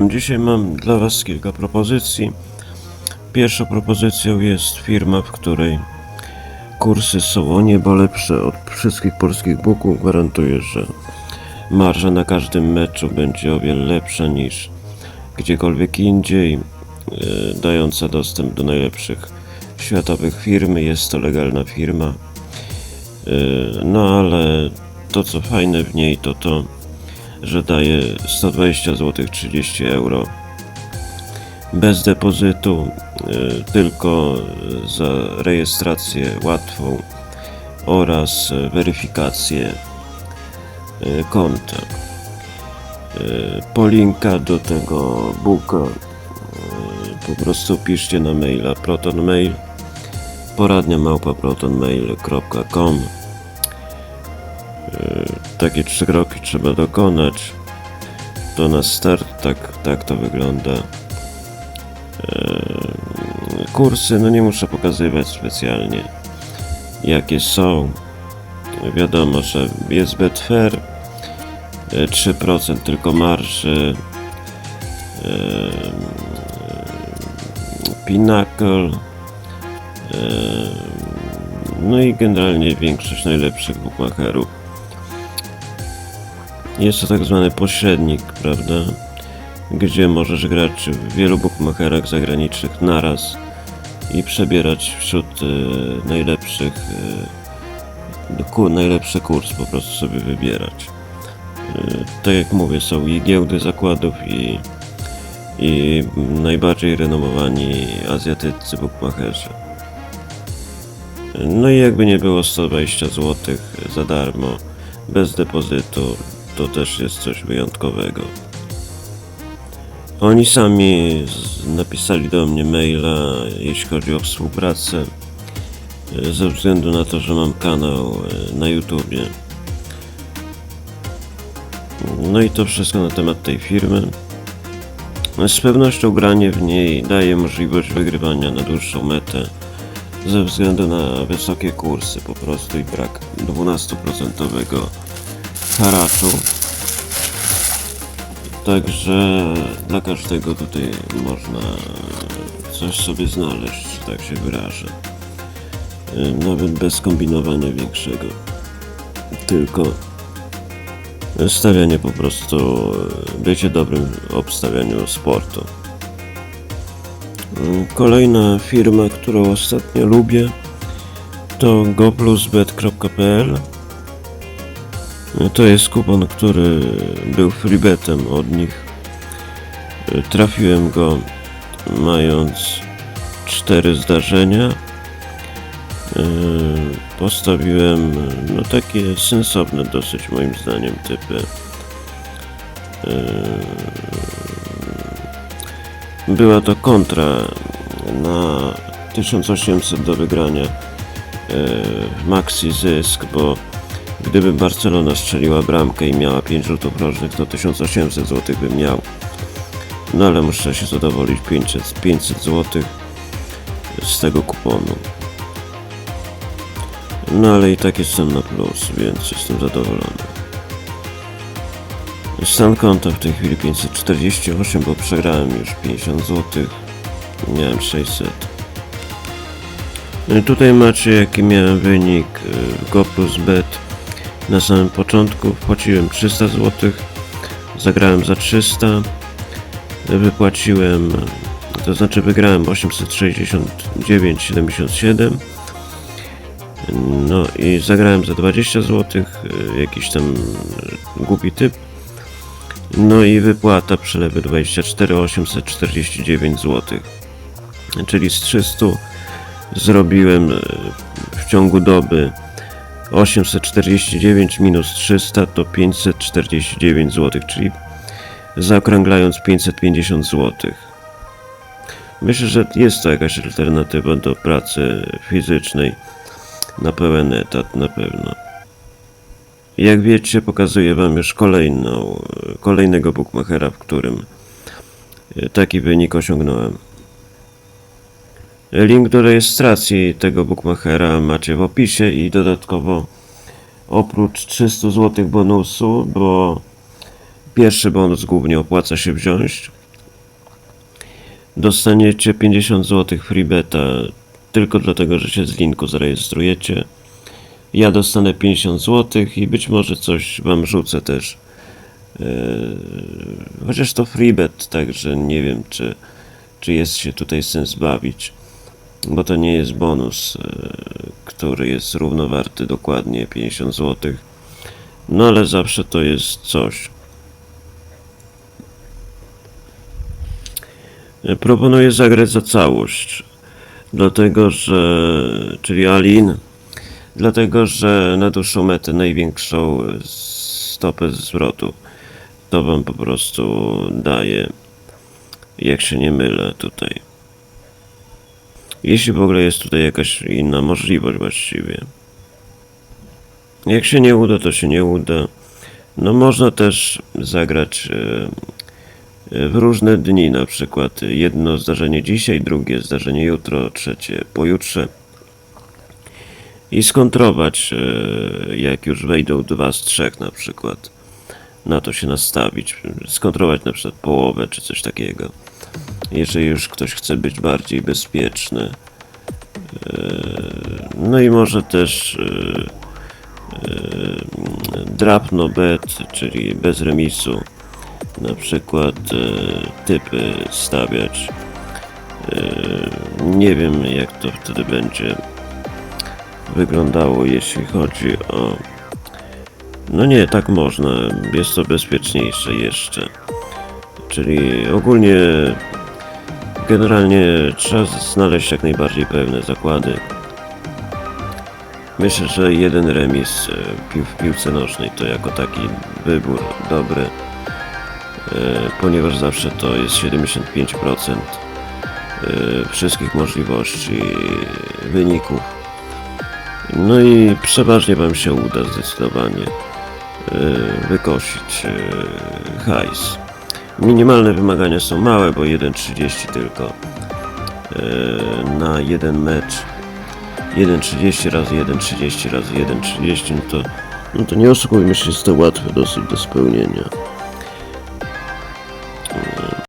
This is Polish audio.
Dzisiaj mam dla Was kilka propozycji. Pierwszą propozycją jest firma, w której kursy są o niebo lepsze od wszystkich polskich booków. Gwarantuję, że marża na każdym meczu będzie o wiele lepsza niż gdziekolwiek indziej, e, dająca dostęp do najlepszych światowych firm. Jest to legalna firma. E, No ale to co fajne w niej to to, że daje 120 zł 30 euro bez depozytu, y, tylko za rejestrację łatwą oraz weryfikację y, konta. Y, Po linka do tego booka po prostu piszcie na maila protonmail poradnia małpa protonmail.com takie trzy kroki trzeba dokonać. To na start tak, tak to wygląda. Eee, Kursy, no nie muszę pokazywać specjalnie jakie są. Wiadomo, że jest Betfair, e, 3% tylko marży. Eee, Pinnacle. Eee, No i generalnie większość najlepszych bookmacherów. Jest to tak zwany pośrednik, prawda? Gdzie możesz grać w wielu bookmacherach zagranicznych naraz i przebierać wśród e, najlepszych, e, ku, najlepszy kurs po prostu sobie wybierać. E, tak jak mówię, są i giełdy zakładów i, i najbardziej renomowani azjatyccy bookmacherzy. No i jakby nie było 120 zł za darmo, bez depozytu, to też jest coś wyjątkowego. Oni sami napisali do mnie maila, jeśli chodzi o współpracę, e, ze względu na to, że mam kanał e, na YouTubie. No i to wszystko na temat tej firmy. Z pewnością granie w niej daje możliwość wygrywania na dłuższą metę ze względu na wysokie kursy po prostu i brak 12% haraczu. Także dla każdego tutaj można coś sobie znaleźć, że tak się wyrażę. Nawet bez kombinowania większego. Tylko stawianie po prostu, y, bycie dobrym w obstawianiu sportu. Kolejna firma, którą ostatnio lubię, to goplusbet.pl. To jest kupon, który był freebetem od nich. Trafiłem go mając cztery zdarzenia. Yy, Postawiłem no takie sensowne dosyć moim zdaniem typy. Yy, Była to kontra na 1800 do wygrania yy, maxi zysk, bo Gdyby Barcelona strzeliła bramkę i miała 5 rzutów rożnych, to 1800 zł bym miał. No ale muszę się zadowolić 500, 500 zł z tego kuponu. No ale i tak jestem na plus, więc jestem zadowolony. Stan konta w tej chwili 548, bo przegrałem już 50 zł. Miałem 600. No i Tutaj macie jaki miałem wynik y, w Go plus Bet. Na samym początku wpłaciłem 300 zł, zagrałem za 300, wypłaciłem, to znaczy wygrałem 869,77 no i zagrałem za 20 zł, jakiś tam y, głupi typ. No i wypłata przelewy 24,849 zł. Czyli z 300 zrobiłem y, w ciągu doby 849 minus 300 to 549 zł, czyli zaokrąglając 550 zł. Myślę, że jest to jakaś alternatywa do pracy fizycznej na pełen etat na pewno. Jak wiecie, pokazuję Wam już kolejną, kolejnego bookmachera, w którym taki wynik osiągnąłem. Link do rejestracji tego bookmachera macie w opisie i dodatkowo oprócz 300 zł bonusu, bo pierwszy bonus głównie opłaca się wziąć, dostaniecie 50 zł freebeta tylko dlatego, że się z linku zarejestrujecie. Ja dostanę 50 zł i być może coś wam rzucę też. Eee, chociaż to freebet, także nie wiem, czy, czy jest się tutaj sens bawić, bo to nie jest bonus, eee, który jest równowarty dokładnie 50 zł. No ale zawsze to jest coś. E, Proponuję zagrać za całość, dlatego że, czyli Alin, dlatego że na dłuższą metę największą e, stopę zwrotu to wam po prostu daje, jak się nie mylę tutaj. Jeśli w ogóle jest tutaj jakaś inna możliwość właściwie. Jak się nie uda, to się nie uda. No można też zagrać e, w różne dni, na przykład jedno zdarzenie dzisiaj, drugie zdarzenie jutro, trzecie pojutrze. I skontrować, e, jak już wejdą dwa z trzech na przykład. Na to się nastawić. Skontrować na przykład połowę czy coś takiego. Jeżeli już ktoś chce być bardziej bezpieczny. E, No i może też e, drapno bet, czyli bez remisu, na przykład e, typy stawiać. E, nie wiem jak to wtedy będzie wyglądało, jeśli chodzi o. No nie, tak można, jest to bezpieczniejsze jeszcze. Czyli ogólnie, generalnie trzeba znaleźć jak najbardziej pewne zakłady. Myślę, że jeden remis e, w piłce nożnej to jako taki wybór dobry, e, ponieważ zawsze to jest 75% e, wszystkich możliwości wyników. No i przeważnie Wam się uda zdecydowanie wykosić hajs. Minimalne wymagania są małe, bo 1,30 tylko e, na jeden mecz. 1,30 razy 1,30 razy 1,30 no to, no to nie oszukujmy się, jest to łatwe dosyć do spełnienia.